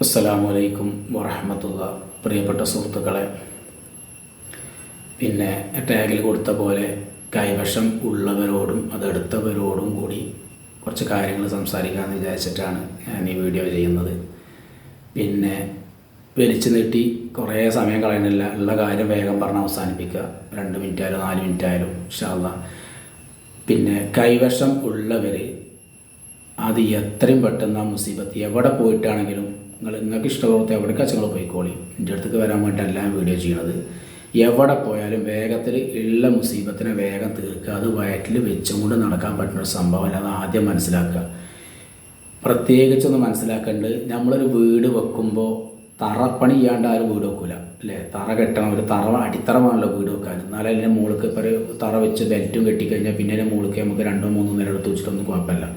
അസ്സലാമു അലൈക്കും വറഹമത്തുള്ള. പ്രിയപ്പെട്ട സുഹൃത്തുക്കളെ പിന്നെ ടാഗിൽ കൊടുത്ത പോലെ കൈവശം ഉള്ളവരോടും അതെടുത്തവരോടും കൂടി കുറച്ച് കാര്യങ്ങൾ സംസാരിക്കാമെന്ന് വിചാരിച്ചിട്ടാണ് ഞാൻ ഈ വീഡിയോ ചെയ്യുന്നത്. പിന്നെ വലിച്ചു നീട്ടി കുറേ സമയം കളയണില്ല. ഉള്ള കാര്യം വേഗം പറഞ്ഞ് അവസാനിപ്പിക്കുക. രണ്ട് മിനിറ്റ് ആയാലും നാല് മിനിറ്റ് ആയാലും ഇൻഷാല്ല പിന്നെ കൈവശം ഉള്ളവർ അത് എത്രയും പെട്ടെന്ന് ആ മുസീബത്ത് എവിടെ പോയിട്ടാണെങ്കിലും നിങ്ങൾ നിങ്ങൾക്ക് ഇഷ്ടമുള്ളത് എവിടേക്കാ നിങ്ങൾ പോയിക്കോളി. എന്റെ അടുത്തേക്ക് വരാൻ വേണ്ടിയിട്ടല്ല വീഡിയോ ചെയ്യണത്. എവിടെ പോയാലും വേഗത്തിൽ ഉള്ള മുസീബത്തിനെ വേഗം തീർക്കുക. അത് വയറ്റിൽ വെച്ചും കൊണ്ട് നടക്കാൻ പറ്റുന്ന ഒരു സംഭവമല്ല. അത് ആദ്യം മനസ്സിലാക്കുക. പ്രത്യേകിച്ചൊന്ന് മനസ്സിലാക്കേണ്ടത് നമ്മളൊരു വീട് വെക്കുമ്പോൾ തറപ്പണി ചെയ്യാണ്ട് ആരും വീട് വെക്കില്ല അല്ലേ? തറ കെട്ടണം ഒരു തറ അടിത്തറമാണല്ലോ വീട് വെക്കാൻ. എന്നാലും അതിന്റെ മുകൾക്ക് ഇപ്പോൾ ഒരു തറ വെച്ച് ബെൽറ്റും കെട്ടിക്കഴിഞ്ഞാൽ പിന്നെ അതിന്റെ മുകൾക്ക് നമുക്ക് രണ്ടോ മൂന്നോ നേരം എടുത്ത് വെച്ചിട്ടൊന്നും കുഴപ്പമില്ല.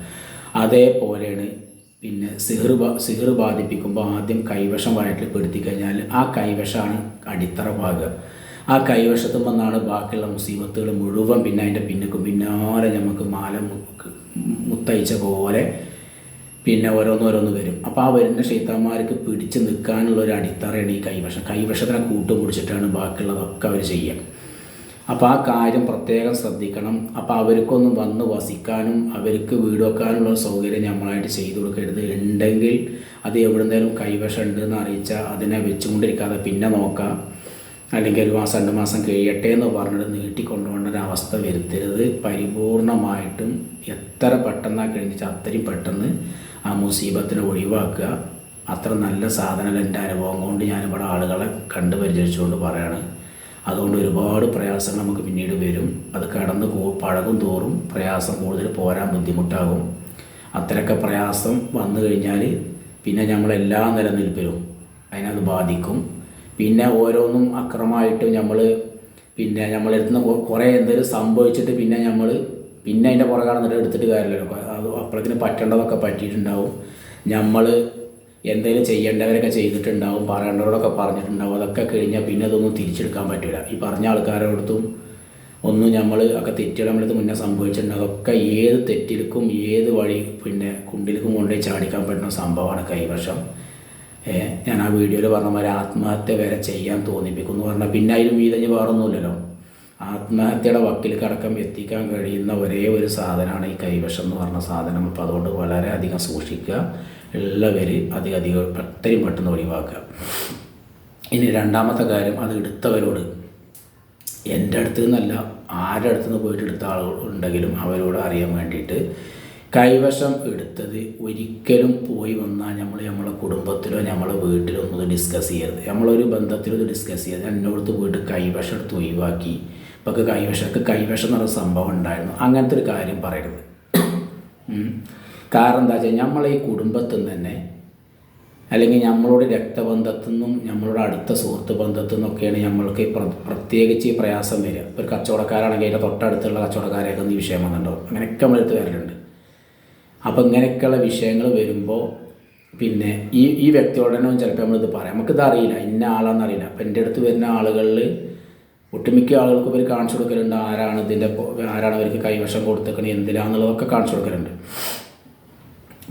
അതേപോലെയാണ് പിന്നെ സിഹർ സിഹർ ബാധിപ്പിക്കുമ്പോൾ ആദ്യം കൈവശം വയറ്റിൽ പെടുത്തി കഴിഞ്ഞാൽ ആ കൈവശമാണ് അടിത്തറ ഭാഗം ആ കൈവശത്തും വന്നാണ് ബാക്കിയുള്ള മുസീബത്തുകൾ മുഴുവൻ പിന്നെ അതിന്റെ പിന്നക്കും. പിന്നാലെ നമുക്ക് മാല മുത്തയച്ച പോലെ പിന്നെ ഓരോന്നോരോന്ന് വരും. അപ്പോൾ ആ വരുന്ന ഷെയ്ത്താന്മാർക്ക് പിടിച്ച് നിൽക്കാനുള്ള ഒരു അടിത്തറയാണ് ഈ കൈവശം. കൈവശത്തിനെ കൂട്ടുപിടിച്ചിട്ടാണ് ബാക്കിയുള്ളതൊക്കെ അവർ ചെയ്യുക. അപ്പോൾ ആ കാര്യം പ്രത്യേകം ശ്രദ്ധിക്കണം. അപ്പോൾ അവർക്കൊന്നും വന്ന് വസിക്കാനും അവർക്ക് വീട് വെക്കാനുള്ള സൗകര്യം നമ്മളായിട്ട് ചെയ്തു കൊടുക്കരുത്. ഉണ്ടെങ്കിൽ അത് എവിടെന്തേലും കൈവശം ഉണ്ടെന്ന് അറിയിച്ചാൽ അതിനെ വെച്ചുകൊണ്ടിരിക്കാതെ പിന്നെ നോക്കാം. അല്ലെങ്കിൽ ഒരു മാസം രണ്ട് മാസം കഴിയട്ടെ എന്ന് പറഞ്ഞിട്ട് നീട്ടിക്കൊണ്ടുപോകേണ്ട ഒരു അവസ്ഥ വരുത്തരുത്. പരിപൂർണമായിട്ടും എത്ര പെട്ടെന്നാണ് കഴിഞ്ഞാൽ അത്രയും പെട്ടെന്ന് ആ മുസീബത്തിനെ ഒഴിവാക്കുക. അത്ര നല്ല സാധനങ്ങൾ എന്റെ അനുഭവം കൊണ്ട് ഞാനിവിടെ ആളുകളെ കണ്ടു പരിചരിച്ചുകൊണ്ട് പറയാണ്. അതുകൊണ്ട് ഒരുപാട് പ്രയാസങ്ങൾ നമുക്ക് പിന്നീട് വരും. അത് കടന്ന് പഴകും തോറും പ്രയാസം കൂടുതൽ പോരാൻ ബുദ്ധിമുട്ടാകും. അത്രയൊക്കെ പ്രയാസം വന്നു കഴിഞ്ഞാൽ പിന്നെ നമ്മളെല്ലാ നിലനിൽപ്പിലും അതിനത് ബാധിക്കും. പിന്നെ ഓരോന്നും അക്രമമായിട്ട് നമ്മൾ പിന്നെ നമ്മളെടുത്ത് നിന്ന് കുറേ എന്തെങ്കിലും സംഭവിച്ചിട്ട് പിന്നെ നമ്മൾ പിന്നെ അതിന്റെ പുറകെ നടന്നിട്ട് എടുത്തിട്ട് കാര്യമില്ല അത് അപ്പോഴേക്കിന് പറ്റേണ്ടതൊക്കെ പറ്റിയിട്ടുണ്ടാവും. നമ്മൾ എന്തെങ്കിലും ചെയ്യേണ്ടവരൊക്കെ ചെയ്തിട്ടുണ്ടാവും പറയേണ്ടവരോടൊക്കെ പറഞ്ഞിട്ടുണ്ടാവും അതൊക്കെ കഴിഞ്ഞാൽ പിന്നെ അതൊന്നും തിരിച്ചെടുക്കാൻ പറ്റില്ല ഈ പറഞ്ഞ ആൾക്കാരോടത്തും ഒന്നും നമ്മൾ ഒക്കെ തെറ്റുകൾ നമ്മളത് മുന്നേ സംഭവിച്ചിട്ടുണ്ട് അതൊക്കെ ഏത് തെറ്റിൽക്കും ഏത് വഴി പിന്നെ കുണ്ടിൽക്കും കൊണ്ടുപോയി ചാടിക്കാൻ പറ്റുന്ന സംഭവമാണ് കൈവശം. ഞാൻ ആ വീഡിയോയിൽ പറഞ്ഞ മാതിരി ആത്മഹത്യ വരെ ചെയ്യാൻ തോന്നിപ്പിക്കും എന്ന് പറഞ്ഞാൽ പിന്നെ അതിലും വീതഞ്ഞ് വേറൊന്നുമില്ലല്ലോ. ആത്മഹത്യയുടെ വക്കിൽ കടക്കം എത്തിക്കാൻ കഴിയുന്ന ഒരേ ഒരു സാധനമാണ് ഈ കൈവശം എന്ന് പറഞ്ഞ സാധനം. അപ്പോൾ അതുകൊണ്ട് വളരെയധികം സൂക്ഷിക്കുക. ഉള്ളവർ അതി അധികം എത്രയും പെട്ടെന്ന് ഒഴിവാക്കുക. ഇനി രണ്ടാമത്തെ കാര്യം അത് എടുത്തവരോട് എന്റെ അടുത്ത് നിന്നല്ല ആരുടെ അടുത്ത് നിന്ന് പോയിട്ട് എടുത്ത ആളുകൾ ഉണ്ടെങ്കിലും അവരോട് അറിയാൻ വേണ്ടിയിട്ട് കൈവശം എടുത്തത് ഒരിക്കലും പോയി വന്നാൽ നമ്മൾ നമ്മളെ കുടുംബത്തിലോ നമ്മളെ വീട്ടിലോ ഒന്നും ഡിസ്കസ് ചെയ്യരുത്. നമ്മളൊരു ബന്ധത്തിലോ ഡിസ്കസ് ചെയ്യരുത്. എന്നോടത്ത് പോയിട്ട് കൈവശം എടുത്ത് ഒഴിവാക്കി. ഇപ്പോൾ കൈവശമൊക്കെ കൈവശം എന്നുള്ള സംഭവം ഉണ്ടായിരുന്നു. അങ്ങനത്തെ ഒരു കാര്യം പറയരുത്. കാരണം എന്താ വെച്ചാൽ നമ്മളെ ഈ കുടുംബത്തിൽ നിന്ന് തന്നെ അല്ലെങ്കിൽ നമ്മളോട് രക്തബന്ധത്തിൽ നിന്നും നമ്മളോട് അടുത്ത സുഹൃത്ത് ബന്ധത്തിൽ നിന്നൊക്കെയാണ് നമ്മൾക്ക് പ്രത്യേകിച്ച് ഈ പ്രയാസം വരിക. ഒരു കച്ചവടക്കാരാണെങ്കിൽ അതിന്റെ തൊട്ടടുത്തുള്ള കച്ചവടക്കാരെയൊക്കെ ഈ വിഷയം വന്നിട്ടുണ്ടാവും. അങ്ങനെയൊക്കെ നമ്മളെടുത്ത് വരലുണ്ട്. അപ്പോൾ ഇങ്ങനെയൊക്കെയുള്ള വിഷയങ്ങൾ വരുമ്പോൾ പിന്നെ ഈ ഈ വ്യക്തിയോടനെ ചിലപ്പോൾ നമ്മളിത് പറയാം. നമുക്കിത് അറിയില്ല. ഇന്ന ആളാണെന്ന് അറിയില്ല. അപ്പം എന്റെ അടുത്ത് വരുന്ന ആളുകളിൽ ഒട്ടുമിക്ക ആളുകൾക്ക് ഇവർ കാണിച്ചു കൊടുക്കലുണ്ട്. ആരാണ് ഇതിന്റെ ആരാണ് അവർക്ക് കൈവശം കൊടുത്തേക്കണത് എന്തിനാന്നുള്ളതൊക്കെ കാണിച്ചു കൊടുക്കലുണ്ട്.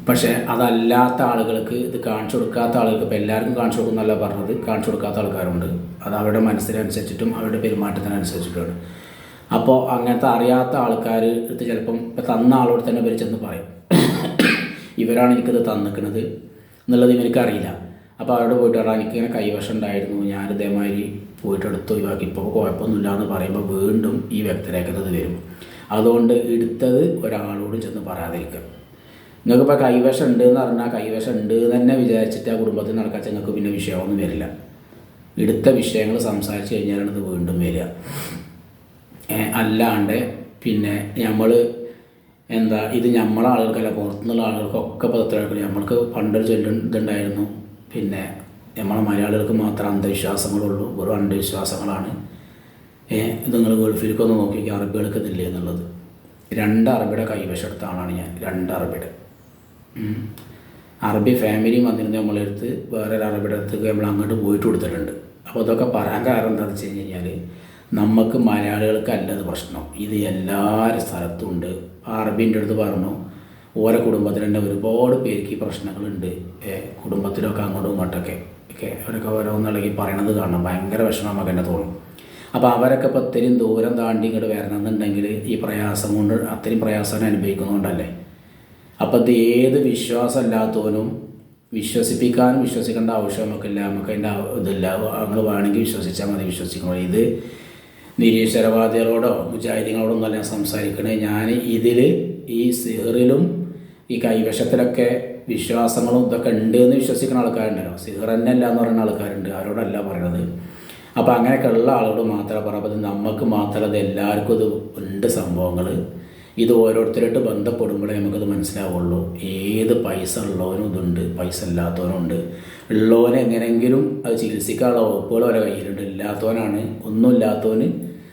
പക്ഷേ അതല്ലാത്ത ആളുകൾക്ക് ഇത് കാണിച്ചു കൊടുക്കാത്ത ആളുകൾക്ക് ഇപ്പോൾ എല്ലാവർക്കും കാണിച്ചു കൊടുക്കുന്നല്ല പറഞ്ഞത്. കാണിച്ചു കൊടുക്കാത്ത ആൾക്കാരുണ്ട്. അത് അവരുടെ മനസ്സിനനുസരിച്ചിട്ടും അവരുടെ പെരുമാറ്റത്തിനനുസരിച്ചിട്ടുമാണ്. അപ്പോൾ അങ്ങനത്തെ അറിയാത്ത ആൾക്കാർ ഇത് ചിലപ്പം ഇപ്പം തന്ന ആളോട് തന്നെ ഇവർ ചെന്ന് പറയും. ഇവരാണ് എനിക്കിത് തന്നിക്കണത് എന്നുള്ളത് ഇവർക്കറിയില്ല അപ്പോൾ അവരോട് പോയിട്ട് പറയാം എനിക്കിങ്ങനെ കൈവശം ഉണ്ടായിരുന്നു. ഞാൻ ഇതേമാതിരി പോയിട്ട് എടുത്ത് ഒഴിവാക്കി. ഇപ്പോൾ കുഴപ്പമൊന്നുമില്ല എന്ന് പറയുമ്പോൾ വീണ്ടും ഈ വ്യക്തിരേഖത് വരും. അതുകൊണ്ട് എടുത്തത് ഒരാളോടും ചെന്ന് പറയാതിരിക്കുക. നിങ്ങൾക്കിപ്പോൾ കൈവശം ഉണ്ട് എന്ന് പറഞ്ഞാൽ കൈവശം ഉണ്ട് തന്നെ വിചാരിച്ചിട്ട് ആ കുടുംബത്തിൽ നടക്കാൻ നിങ്ങൾക്ക് പിന്നെ വിഷയമൊന്നും വരില്ല. എടുത്ത വിഷയങ്ങൾ സംസാരിച്ച് കഴിഞ്ഞാലാണ് ഇത് വീണ്ടും വരിക. അല്ലാണ്ട് പിന്നെ നമ്മൾ എന്താ ഇത് നമ്മളെ ആളുകൾക്കല്ല പുറത്തുനിന്നുള്ള ആളുകൾക്കൊക്കെ പത്രത്തിൽ നമ്മൾക്ക് പണ്ടൊരു ചൊല്ലു ഇതുണ്ടായിരുന്നു. പിന്നെ നമ്മളെ മലയാളികൾക്ക് മാത്രം അന്ധവിശ്വാസങ്ങളുള്ളൂ. വെറും അന്ധവിശ്വാസങ്ങളാണ്. നിങ്ങൾ ഗൾഫിലേക്കൊന്ന് നോക്കി അറബികൾക്ക് ഇതില്ലേ എന്നുള്ളത്. രണ്ട് അറബിയുടെ കൈവശെടുത്ത ആളാണ് ഞാൻ. രണ്ട് അറബിയുടെ. അറബി ഫാമിലി വന്നിരുന്ന നമ്മളെടുത്ത് വേറെ ഒരു അറബിയുടെ അടുത്തേക്ക് നമ്മൾ അങ്ങോട്ട് പോയിട്ട് കൊടുത്തിട്ടുണ്ട്. അപ്പോൾ അതൊക്കെ പറയാൻ കാരണം എന്താണെന്ന് വെച്ച് കഴിഞ്ഞാൽ നമുക്ക് മലയാളികൾക്ക് അല്ലത് പ്രശ്നം. ഇത് എല്ലാവരും സ്ഥലത്തും ഉണ്ട്. അറബീന്റെ അടുത്ത് പറഞ്ഞു ഓരോ കുടുംബത്തിൽ തന്നെ ഒരുപാട് പേർക്ക് ഈ പ്രശ്നങ്ങളുണ്ട്. കുടുംബത്തിലൊക്കെ അങ്ങോട്ടും ഇങ്ങോട്ടൊക്കെ. ഒക്കെ അവരൊക്കെ ഓരോന്നിളകി പറയണത് കാണണം. ഭയങ്കര വിഷമം നമുക്ക് തന്നെ തോന്നും. അപ്പോൾ അവരൊക്കെ ഇപ്പോൾ ഇത്രയും ദൂരം താണ്ടി ഇങ്ങോട്ട് വരണമെന്നുണ്ടെങ്കിൽ ഈ പ്രയാസം കൊണ്ട് അത്രയും പ്രയാസം അനുഭവിക്കുന്നതുകൊണ്ടല്ലേ? അപ്പോൾ ഇത് ഏത് വിശ്വാസമില്ലാത്തവനും വിശ്വസിപ്പിക്കാനും വിശ്വസിക്കേണ്ട ആവശ്യം നമുക്കില്ല നമുക്ക് അതിന്റെ ഇതില്ല. നമ്മൾ വേണമെങ്കിൽ വിശ്വസിച്ചാൽ മതി വിശ്വസിക്കണം ഇത് നിരീശ്വരവാദികളോടോ മുജാഹിദികളോടോ ഒന്നല്ല ഞാൻ സംസാരിക്കണേ. ഞാൻ ഇതിൽ ഈ സിഹറിലും ഈ കൈവശത്തിലൊക്കെ വിശ്വാസങ്ങളും ഇതൊക്കെ ഉണ്ട് എന്ന് വിശ്വസിക്കുന്ന ആൾക്കാരുണ്ടല്ലോ. സിഹർ തന്നെ അല്ല എന്ന് പറയുന്ന ആൾക്കാരുണ്ട്. അവരോടല്ല പറയണത്. അപ്പോൾ അങ്ങനെയൊക്കെ ഉള്ള ആളോട് മാത്രമേ അപ്പോൾ നമുക്ക് മാത്രമല്ല എല്ലാവർക്കും ഇത് ഉണ്ട് സംഭവങ്ങൾ ഇത് ഓരോരുത്തരായിട്ട് ബന്ധപ്പെടുമ്പോഴേ നമുക്കത് മനസ്സിലാവുള്ളൂ. ഏത് പൈസ ഉള്ളവനും ഇതുണ്ട് പൈസ ഇല്ലാത്തവനും ഉണ്ട്. ഉള്ളവനെ എങ്ങനെയെങ്കിലും അത് ചികിത്സിക്കാനുള്ള വകുപ്പുകൾ അവരെ കയ്യിലുണ്ട്. ഇല്ലാത്തവനാണ് ഒന്നും ഇല്ലാത്തവന്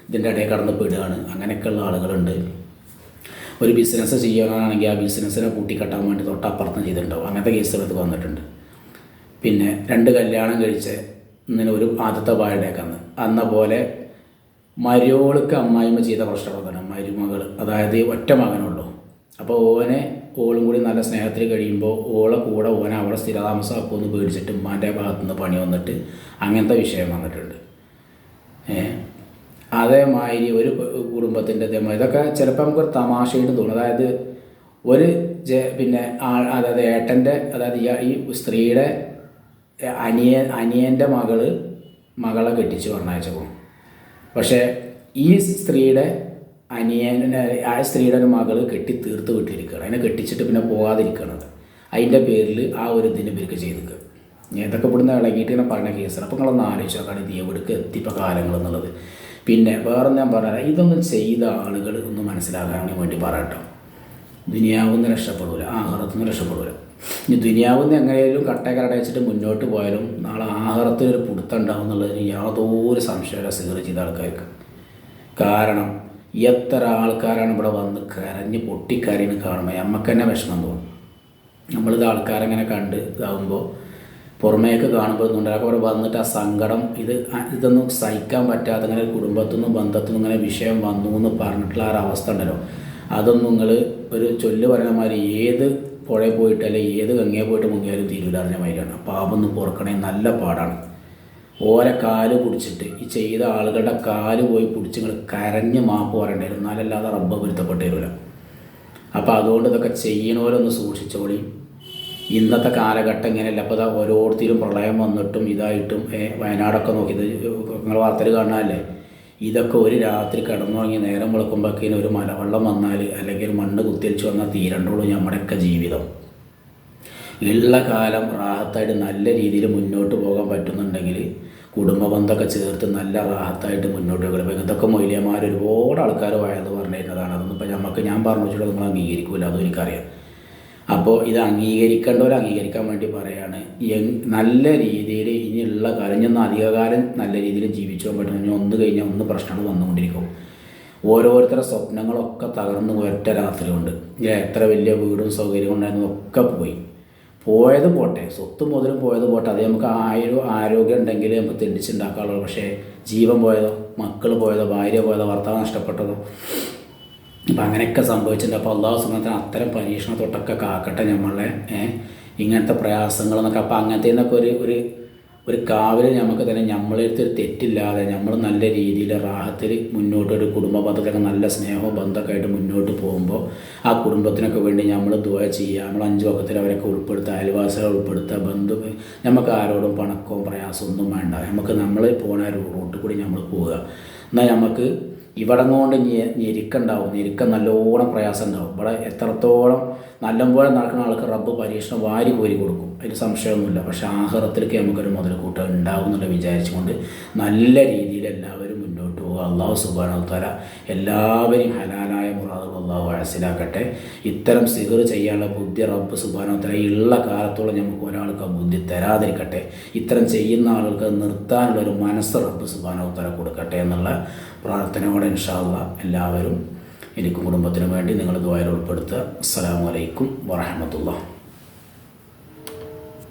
ഇതിന്റെ ഇടയിൽ കടന്ന് പെടുകയാണ്. അങ്ങനെയൊക്കെയുള്ള ആളുകളുണ്ട്. ഒരു ബിസിനസ് ചെയ്യാനാണെങ്കിൽ ആ ബിസിനസ്സിനെ കൂട്ടിക്കെട്ടാൻ വേണ്ടി തൊട്ടപ്പുറത്ത് ചെയ്തിട്ടുണ്ടാവും. അങ്ങനത്തെ കേസുകളൊക്കെ വന്നിട്ടുണ്ട്. പിന്നെ രണ്ട് കല്യാണം കഴിച്ച് ഇങ്ങനെ ഒരു ആദ്യത്തെ ഭാര്യയുടെയൊക്കെ അന്ന പോലെ മരിയോൾക്ക് അമ്മായിമ്മ ചെയ്ത പ്രശ്നമാണ് മരുമകൾ അതായത് ഒറ്റ മകനുള്ളൂ. അപ്പോൾ ഓനെ ഓളും കൂടി നല്ല സ്നേഹത്തിൽ കഴിയുമ്പോൾ ഓളെ കൂടെ ഓനെ അവിടെ സ്ഥിരതാമസമാക്കുമെന്ന് പേടിച്ചിട്ട് ഉമ്മാന്റെ ഭാഗത്തുനിന്ന് പണി വന്നിട്ട് അങ്ങനത്തെ വിഷയം വന്നിട്ടുണ്ട്. ഏഹ് അതേമാതിരി ഒരു കുടുംബത്തിന്റെ അതേമാതിരി ഇതൊക്കെ ചിലപ്പോൾ നമുക്കൊരു തമാശയായിട്ട് തോന്നും. അതായത് ഒരു പിന്നെ അതായത് ഏട്ടന്റെ അതായത് ഈ സ്ത്രീയുടെ അനിയ അനിയന്റെ മകൾ മകളെ കെട്ടിച്ച് പറഞ്ഞയച്ചപ്പോൾ. പക്ഷേ ഈ സ്ത്രീയുടെ അനിയനെ ആ സ്ത്രീയുടെ ഒരു മകൾ കെട്ടി തീർത്ത് വിട്ടിരിക്കുകയാണ്. അതിനെ കെട്ടിച്ചിട്ട് പിന്നെ പോകാതിരിക്കണത് അതിന്റെ പേരിൽ ആ ഒരു ഇതിന് പേർക്ക് ചെയ്തിരിക്കുക. ഇതൊക്കെ ഇവിടുന്ന് ഇളകിയിട്ട് ഇങ്ങനെ പറഞ്ഞ കേസാണ്. അപ്പോൾ നിങ്ങളൊന്ന് ആലോചിച്ച് നോക്കാണ് ഇത് എവിടേക്ക് എത്തിപ്പോൾ കാലങ്ങൾ എന്നുള്ളത്. പിന്നെ വേറെ ഞാൻ പറഞ്ഞാൽ ഇതൊന്നും ചെയ്ത ആളുകൾ ഒന്ന് മനസ്സിലാക്കാൻ വേണ്ടി പറയട്ടോ ദുനിയാവുന്ന രക്ഷപ്പെടില്ല ആഹാരത്തുനിന്ന് രക്ഷപ്പെടില്ല ഇനി ദുനിയാവുന്ന എങ്ങനെയായാലും കട്ടക്കരടച്ചിട്ട് മുന്നോട്ട് പോയാലും നാളെ ആഹാരത്തിനൊരു പുടുത്തം ഉണ്ടാവും എന്നുള്ളതിന് യാതൊരു സംശയമില്ല സിഗർ ചെയ്ത ആൾക്കാർക്ക്. കാരണം എത്ര ആൾക്കാരാണ് ഇവിടെ വന്ന് കരഞ്ഞ് പൊട്ടിക്കരഞ്ഞ് കാണുമ്പോൾ നമുക്ക് തന്നെ വിഷമം തോന്നും. നമ്മളിത് ആൾക്കാരെങ്ങനെ കണ്ട് ഇതാകുമ്പോൾ പുറമേക്ക് കാണുമ്പോൾ ഒന്നുണ്ടാക്കും അവിടെ വന്നിട്ട് ആ സങ്കടം ഇത് ഇതൊന്നും സഹിക്കാൻ പറ്റാതെ അങ്ങനെ കുടുംബത്തു നിന്നും ബന്ധത്തു നിന്നും ഇങ്ങനെ വിഷയം വന്നു എന്ന് പറഞ്ഞിട്ടുള്ള ആ അവസ്ഥ ഉണ്ടല്ലോ. അതൊന്നും നിങ്ങൾ ഒരു ചൊല്ല് പറയുന്ന മാതിരി ഏത് പുഴയിൽ പോയിട്ട് അല്ലെങ്കിൽ ഏത് ഗംഗയെ പോയിട്ട് മുങ്ങിയാലും തീരുവില്ല അറിഞ്ഞ മാതിരിയാണ്. പാപൊന്ന് പുറക്കണേ നല്ല പാടാണ്. ഓരെ കാൽ പിടിച്ചിട്ട് ഈ ചെയ്ത ആളുകളുടെ കാൽ പോയി പിടിച്ച് നിങ്ങൾ കരഞ്ഞ് മാപ്പ് പറയേണ്ടി വരും എന്നാലല്ലാതെ റബ്ബ് പൊരുത്തപ്പെട്ട് തരില്ല അപ്പോൾ അതുകൊണ്ട് ഇതൊക്കെ ചെയ്യണവരൊന്ന് സൂക്ഷിച്ചോളി. ഇന്നത്തെ കാലഘട്ടം ഇങ്ങനെയല്ല. അപ്പോൾ ഓരോരുത്തരും പ്രളയം വന്നിട്ടും ഇതായിട്ടും വയനാടൊക്കെ നോക്കിയത് നിങ്ങൾ വാർത്തയിൽ കാണാനല്ലേ ഇതൊക്കെ ഒരു രാത്രി കിടന്നുറങ്ങി നേരം വിളക്കുമ്പോഴേക്കിനും ഒരു മലവെള്ളം വന്നാൽ അല്ലെങ്കിൽ മണ്ണ് കുത്തിരിച്ച് വന്നാൽ തീരണ്ടുള്ളൂ നമ്മുടെയൊക്കെ ജീവിതം. ഉള്ള കാലം റാഹത്തായിട്ട് നല്ല രീതിയിൽ മുന്നോട്ട് പോകാൻ പറ്റുന്നുണ്ടെങ്കിൽ കുടുംബ ബന്ധമൊക്കെ ചേർത്ത് നല്ല റാഹത്തായിട്ട് മുന്നോട്ട് പോകും ഇതൊക്കെ മൊയിലിയന്മാർ ഒരുപാട് ആൾക്കാർ വയത് പറഞ്ഞിരുന്നതാണ് അതൊന്നും ഇപ്പോൾ നമുക്ക് ഞാൻ പറഞ്ഞു വെച്ചിട്ട് നിങ്ങൾ അംഗീകരിക്കില്ല അതും എനിക്കറിയാം. അപ്പോൾ ഇത് അംഗീകരിക്കേണ്ടവർ അംഗീകരിക്കാൻ വേണ്ടി പറയുകയാണ് നല്ല രീതിയിൽ ഇനിയുള്ള കാലം ഇനി അധികകാലം നല്ല രീതിയിൽ ജീവിച്ചു പോകാൻ പറ്റും. ഇനി ഒന്ന് കഴിഞ്ഞാൽ ഒന്ന് പ്രശ്നങ്ങൾ വന്നുകൊണ്ടിരിക്കും. ഓരോരുത്തരുടെ സ്വപ്നങ്ങളൊക്കെ തകർന്നു ഒറ്റ രാത്രി കൊണ്ട് എത്ര വലിയ വീടും സൗകര്യവും ഉണ്ടായിരുന്നു ഒക്കെ പോയി. പോയത് പോട്ടെ സ്വത്ത് മുതലും പോയത് പോട്ടെ. അത് നമുക്ക് ആയിരം ആരോഗ്യം ഉണ്ടെങ്കിൽ നമുക്ക് തെണ്ടിച്ചുണ്ടാക്കാറുള്ളൂ പക്ഷേ ജീവൻ പോയതോ മക്കൾ പോയതോ ഭാര്യ പോയതോ ഭർത്താവ് നഷ്ടപ്പെട്ടതോ അപ്പം അങ്ങനെയൊക്കെ സംഭവിച്ചിട്ടുണ്ട്. അപ്പോൾ അള്ളാഹു സുഖത്തിന് അത്തരം പരീക്ഷണത്തൊട്ടൊക്കെ കാക്കട്ടെ നമ്മളെ ഇങ്ങനത്തെ പ്രയാസങ്ങളെന്നൊക്കെ. അപ്പോൾ അങ്ങനത്തെ നിന്നൊക്കെ ഒരു ഒരു ഒരു കാവൽ നമുക്ക് തന്നെ നമ്മളെടുത്ത് ഒരു തെറ്റില്ലാതെ നമ്മൾ നല്ല രീതിയിൽ റാഹത്തിൽ മുന്നോട്ട് ഒരു കുടുംബ ബന്ധത്തിലൊക്കെ നല്ല സ്നേഹവും ബന്ധമൊക്കെ ആയിട്ട് മുന്നോട്ട് പോകുമ്പോൾ ആ കുടുംബത്തിനൊക്കെ വേണ്ടി നമ്മൾ ദുവ ചെയ്യുക. നമ്മൾ അഞ്ച് വക്കത്തിൽ അവരൊക്കെ ഉൾപ്പെടുത്തുക. അയൽവാസികളെ ഉൾപ്പെടുത്തുക. ബന്ധു നമുക്ക് ആരോടും പണക്കവും പ്രയാസമൊന്നും വേണ്ട. നമുക്ക് നമ്മൾ പോണ റൂട്ടിൽ കൂടി നമ്മൾ പോവുക. എന്നാൽ നമുക്ക് ഇവിടെ കൊണ്ട് ഞെരുക്കുണ്ടാവും. ഞെരുക്കം നല്ലോണം പ്രയാസം ഉണ്ടാവും ഇവിടെ എത്രത്തോളം നല്ലപോലെ നടക്കുന്ന ആൾക്ക് റബ്ബ് പരീക്ഷണം വാരി കോരി കൊടുക്കും. അതിൽ സംശയമൊന്നുമില്ല. പക്ഷേ ആഹാരത്തിലേക്ക് നമുക്കൊരു മുതൽ കൂട്ടം ഉണ്ടാവും എന്നുള്ള വിചാരിച്ചുകൊണ്ട് നല്ല രീതിയിൽ എല്ലാവരും മുന്നോട്ട് പോകുക അള്ളാഹു സുബാൻ എല്ലാവരും എല്ലാവരെയും മുറാദുകൾ അള്ളാഹു മനസ്സിലാക്കട്ടെ. ഇത്തരം സിഗർ ചെയ്യാനുള്ള ബുദ്ധി റബ്ബ് സുബാനോത്തര ഉള്ള കാലത്തോളം നമുക്ക് ഒരാൾക്ക് ബുദ്ധി തരാതിരിക്കട്ടെ. ഇത്തരം ചെയ്യുന്ന ആളുകൾക്ക് നിർത്താനുള്ള ഒരു മനസ്സ് റബ്ബ് സുബാനോത്തര കൊടുക്കട്ടെ എന്നുള്ള പ്രാർത്ഥനയോടെ ഇൻഷാല്ല എല്ലാവരും എനിക്ക് കുടുംബത്തിനു വേണ്ടി നിങ്ങൾ ദ്വാരം ഉൾപ്പെടുത്തുക. അസ്സാം വലൈക്കും വറഹമത്തുള്ള